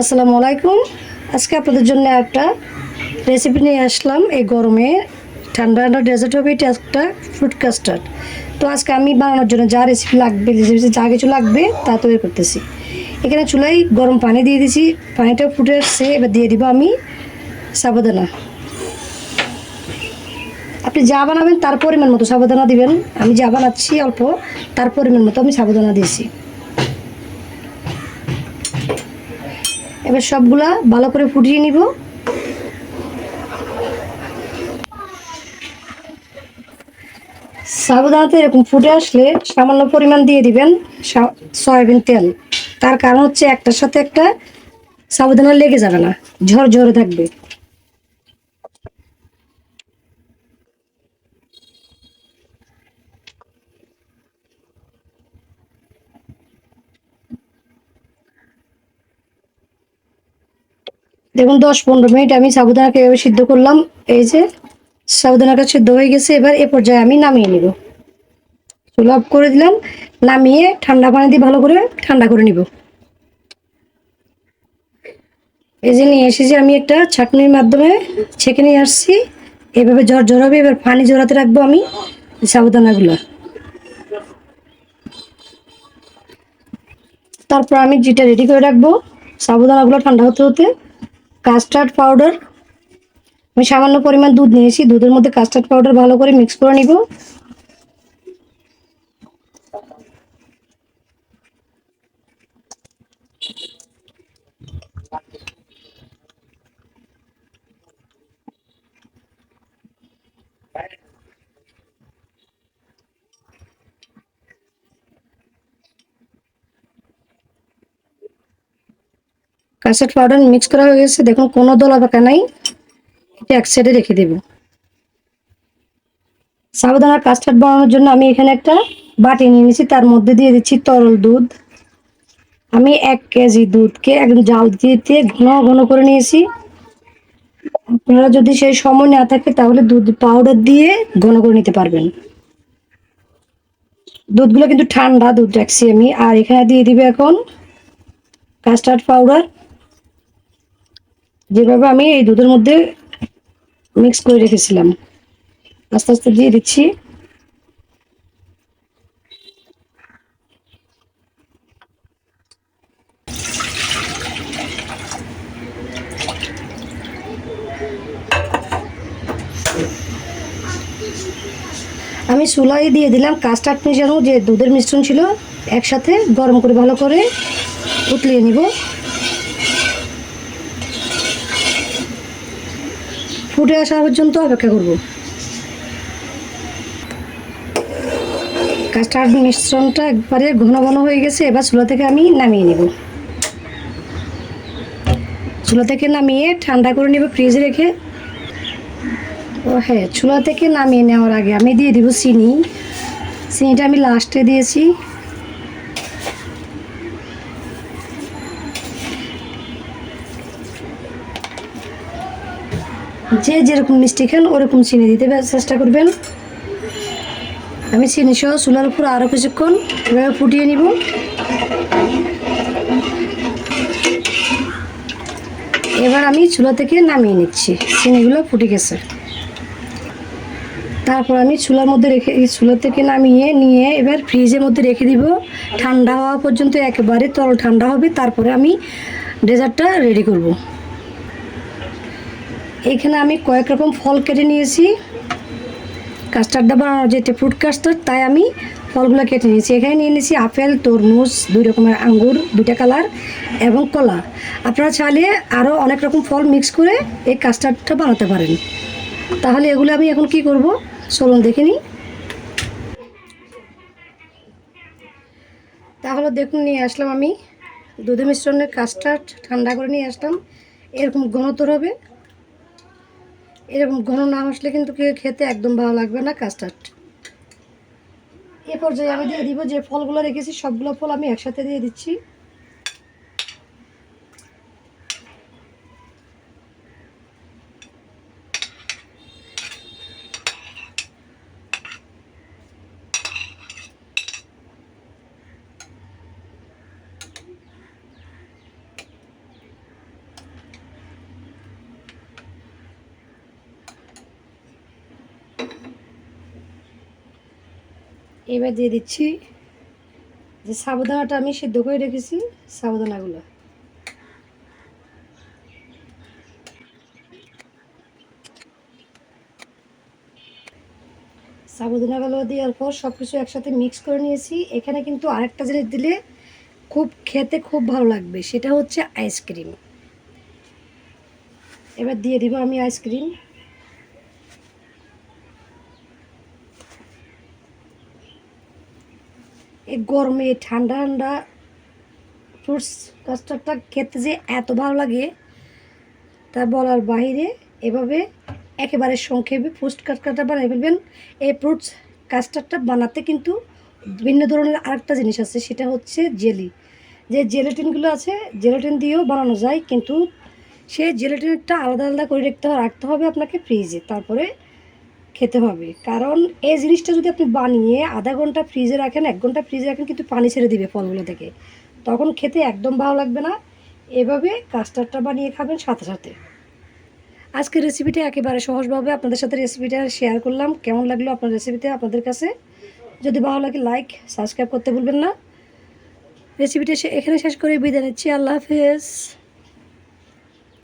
আসসালামু আলাইকুম। আজকে আপনাদের জন্য একটা রেসিপি নিয়ে আসলাম এই গরমে। ঠান্ডা ঠান্ডা ডেজার্ট হবে, এটা একটা ফ্রুট কাস্টার্ড তো আজকে আমি বানানোর জন্য যা রেসিপি লাগবে রেসিপি যা কিছু লাগবে, তা তৈরি করতেছি। এখানে চুলাই গরম পানি দিয়ে দিয়েছি পানিটা ফুটে এসছে এবার দিয়ে দিব আমি সাবধানা। আপনি যা বানাবেন তার পরিমাণ মতো সাবধানা দিবেন। আমি যা বানাচ্ছি অল্প, তার পরিমাণ মতো আমি সাবধানা দিয়েছি। এবার সবগুলা ভালো করে ফুটিয়ে নিব। সাবুদানাতে এরকম ফুটে আসলে সামান্য পরিমাণ দিয়ে দিবেন সয়াবিন তেল। তার কারণ হচ্ছে একটার সাথে একটা সাবুদানা লেগে যাবে না, ঝরঝরে থাকবে। দেখুন, দশ পনেরো মিনিট আমি সাবুদানাকে এভাবে সিদ্ধ করলাম। এই যে সাবুদানাটা সিদ্ধ হয়ে গেছে, এবার এ পর্যায়ে আমি নামিয়ে নিব। চুলা করে দিলাম, নামিয়ে ঠান্ডা পানি দিয়ে ভালো করে ঠান্ডা করে নিব। এই যে নিয়ে এসেছি আমি একটা ছাঁকনির মাধ্যমে ছেঁকে নিয়ে আসছি, এভাবে জ্বর জ্বর হবে, এবার পানি জড়াতে রাখব আমি সাবুদানাগুলো। তারপর আমি যেটা রেডি করে রাখব, সাবুদানাগুলো ঠান্ডা হতে হতে। কাস্টার্ড পাউডার আমি সামান্য পরিমাণ দুধ নিয়েছি, দুধের মধ্যে কাস্টার্ড পাউডার ভালো করে মিক্স করে নিব। কাস্টার্ড পাউডার মিক্স করা হয়ে গেছে। দেখুন, কোনো দলা পাকা নাই। এটা এক সাইডে রেখে দেব। সাবধানার কাস্টার্ড বানানোর জন্য আমি এখানে একটা বাটি নিয়ে নিয়েছি। তার মধ্যে দিয়ে দিচ্ছি তরল দুধ। আমি এক কেজি দুধকে একদম জাল দিয়ে ঘন ঘন করে নিয়েছি। আপনারা যদি সেই সময় না থাকে, তাহলে দুধ পাউডার দিয়ে ঘন করে নিতে পারবেন। দুধগুলো কিন্তু ঠান্ডা, দুধ রাখছি আমি। আর এখানে দিয়ে দিবে এখন কাস্টার্ড পাউডার যেভাবে আমি এই দুধের মধ্যে মিক্স করে রেখেছিলাম, আস্তে আস্তে দিয়ে দিচ্ছি। আমি সুলাই দিয়ে দিলাম কাস্টার্ড মিশানো যে দুধের মিশ্রণ ছিল একসাথে গরম করে ভালো করে উতলিয়ে নিব। ফুটে আসা পর্যন্ত অপেক্ষা করব। কাস্টার্ড মিশ্রণটা একবারে ঘন ঘন হয়ে গেছে, এবার চুলা থেকে আমি নামিয়ে নেব। চুলা থেকে নামিয়ে ঠান্ডা করে নেব ফ্রিজে রেখে। ও হ্যাঁ চুলা থেকে নামিয়ে নেওয়ার আগে আমি দিয়ে দিব চিনি। চিনিটা আমি লাস্টে দিয়েছি। যে যেরকম মিষ্টি খান, ওরকম চিনি দিতে চেষ্টা করবেন। আমি চিনি সহ চুলার উপর আরও কিছুক্ষণ এভাবে ফুটিয়ে নিব। এবার আমি চুলা থেকে নামিয়ে নিচ্ছি। চিনিগুলো ফুটে গেছে। তারপর আমি চুলার মধ্যে রেখে চুলা থেকে নামিয়ে নিয়ে এবার ফ্রিজের মধ্যে রেখে দিব। ঠান্ডা হওয়া পর্যন্ত একেবারে তরল ঠান্ডা হবে। তারপরে আমি ডেজার্টটা রেডি করব। এখানে আমি কয়েক রকম ফল কেটে নিয়েছি। কাস্টার্ডটা বানানোর যেটা ফ্রুট কাস্টার্ড তাই আমি ফলগুলো কেটে নিয়েছি। এখানে নিয়ে নিয়েছি আপেল, তরমুজ, দুই রকমের আঙ্গুর, দুইটা কালার এবং কলা। আপনারা চাইলে আরও অনেক রকম ফল মিক্স করে এই কাস্টার্ডটা বানাতে পারেন। তাহলে এগুলো আমি এখন কি করব? চলুন দেখে নিই। তাহলে দেখুন, নিয়ে আসলাম আমি দুধের মিশ্রণের কাস্টার্ড ঠান্ডা করে নিয়ে আসলাম। এরকম ঘনতর হবে। এরকম ঘন না আসলে কিন্তু খেতে একদম ভালো লাগবে না কাস্টার্ড এ পর্যায়ে আমি দিয়ে দিব যে ফলগুলো রেখেছি, সবগুলো ফল আমি একসাথে দিয়ে দিচ্ছি। এবার দিয়ে দিচ্ছি যে সাবুদানাটা আমি সেদ্ধ করে রেখেছি সাবুদানাগুলো। সাবুদানাগুলো দেওয়ার পর সব কিছু একসাথে মিক্স করে নিয়েছি। এখানে কিন্তু আরেকটা জিনিস দিলে খুব খেতে খুব ভালো লাগবে, সেটা হচ্ছে আইসক্রিম এবার দিয়ে দিব আমি আইসক্রিম এই গরমে ঠান্ডা ঠান্ডা ফ্রুটস কাস্টার্ডটা খেতে যে এত ভালো লাগে, তা বলার বাইরে এভাবে একেবারে সংক্ষেপে ফ্রুটস কাস্টার্ডটা বানিয়ে ফেলবেন। এই ফ্রুটস কাস্টার্ডটা বানাতে কিন্তু ভিন্ন ধরনের আরেকটা জিনিস আছে, সেটা হচ্ছে জেলি। যে জেলেটিনগুলো আছে, জেলেটিন দিয়েও বানানো যায়, কিন্তু সেই জেলেটিনটা আলাদা আলাদা করে রাখতে রাখতে হবে আপনাকে ফ্রিজে। তারপরে খেতে হবে। কারণ এই জিনিসটা যদি আপনি বানিয়ে আধা ঘণ্টা ফ্রিজে রাখেন, এক ঘণ্টা ফ্রিজে রাখেন কিন্তু পানি ছেড়ে দিবে ফলগুলো থেকে। তখন খেতে একদম ভালো লাগবে না। এভাবে কাস্টার্ডটা বানিয়ে খাবেন সাথে সাথে। আজকের রেসিপিটা একেবারে সহজভাবে আপনাদের সাথে রেসিপিটা শেয়ার করলাম। কেমন লাগল আপনার রেসিপিতে আপনাদের কাছে? যদি ভালো লাগে লাইক সাবস্ক্রাইব করতে ভুলবেন না। রেসিপিটা এখানে শেষ করে বিদায় নিচ্ছি। আল্লাহ হাফেজ।